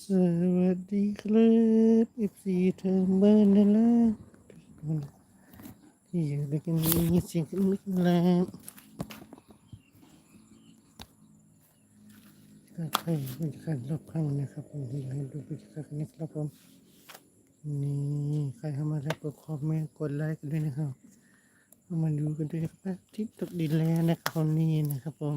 สวัสดีครับเอฟซีเธอเบอร์นั่นละที่อยู่ด้วยกันมีเสียงกันไม่แล้วก็ใครบรรยากาศรอบข้างนะครับผมอยากให้ดูบรรยากาศนนะครับผมนี่ใครเข้ามาแล้วกดคอมเมนต์กดไลค์กันด้วยนะครับมาดูกันด้วยครับพระทิตย์ตกดินแล้วนะครับนี่นะครับผม